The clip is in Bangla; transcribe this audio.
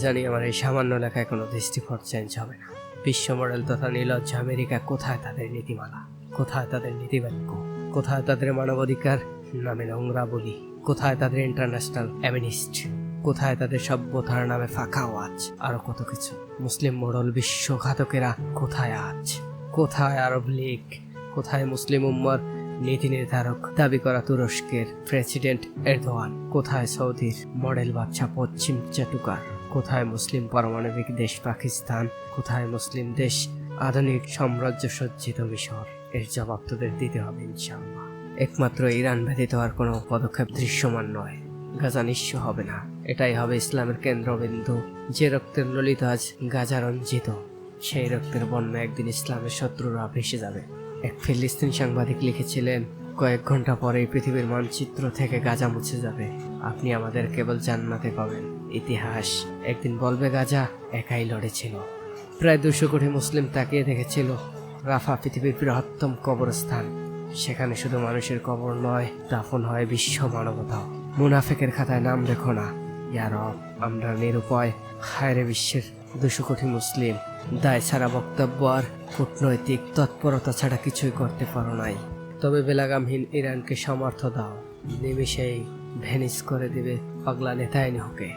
জানি আমার এই সামান্য লেখায় কোনো দৃষ্টিপট চেঞ্জ হবে না। বিশ্ব মডেল তথা নীলজ্জ আমেরিকা কোথায় তাদের নীতিমালা? কোথায় তাদের নীতিবাক্য? কোথায় তাদের মানবাধিকার? নামে নোংরা বলি। কোথায় তাদের ইন্টারন্যাশনাল অ্যামিনিস্ট কোথায় তাদের সভ্যতার নামে ফাঁকা আওয়াজ আরও কত কিছু। মুসলিম মোড়ল বিশ্বঘাতকেরা কোথায় আজ? কোথায় আরব লীগ? কোথায় মুসলিম উম্মার নীতি নির্ধারক? দাবি করা তুরস্কের প্রেসিডেন্ট এরদোয়ান কোথায় সৌদির মডেল বাচ্চা পশ্চিম চাটুকার? কোথায় মুসলিম পারমাণবিক দেশ পাকিস্তান, কোথায় মুসলিম দেশ আধুনিক সাম্রাজ্য সজ্জিত মিশর? এর জবাব তোদের দিতে হবে ইনশাআল্লাহ। একমাত্র ইরান ব্যতীত আর কোনো পদক্ষেপ দৃশ্যমান নয়। গাজা নিঃস্ব হবে না। এটাই হবে ইসলামের কেন্দ্রবিন্দু। যে রক্তের ললিত আজ গাজা রঞ্জিত, সেই রক্তের বন্যা একদিন ইসলামের শত্রুরা ভেসে যাবে। এক ফিলিস্তিন সাংবাদিক লিখেছিলেন কয়েক ঘণ্টা পরে পৃথিবীর মানচিত্র থেকে গাজা মুছে যাবে। আপনি আমাদের কেবল জান্নাতে পাবেন। ইতিহাস, একদিন বলবে গাজা, একাই লড়েছিল। প্রায় দুশো কোটি মুসলিম তাকিয়ে দেখেছিল রাফা পৃথিবীর বৃহত্তম কবরস্থান। সেখানে শুধু মানুষের কবর নয়, দাফন হয় বিশ্ব মানবতাও। মুনাফেকের খাতায় নাম রেখো না। ইয়ার আমরা নিরুপায়, হায়রে বিশ্বের দুশো কোটি মুসলিম। দায় ছাড়া বক্তব্য আর কূটনৈতিক তৎপরতা ছাড়া কিছুই করতে পারো নাই। তবে বেলাগামহীন ইরানকে সমর্থ দাও। নিমিষেই ভেনিস করে দেবে পাগলা নেতাইন হোকে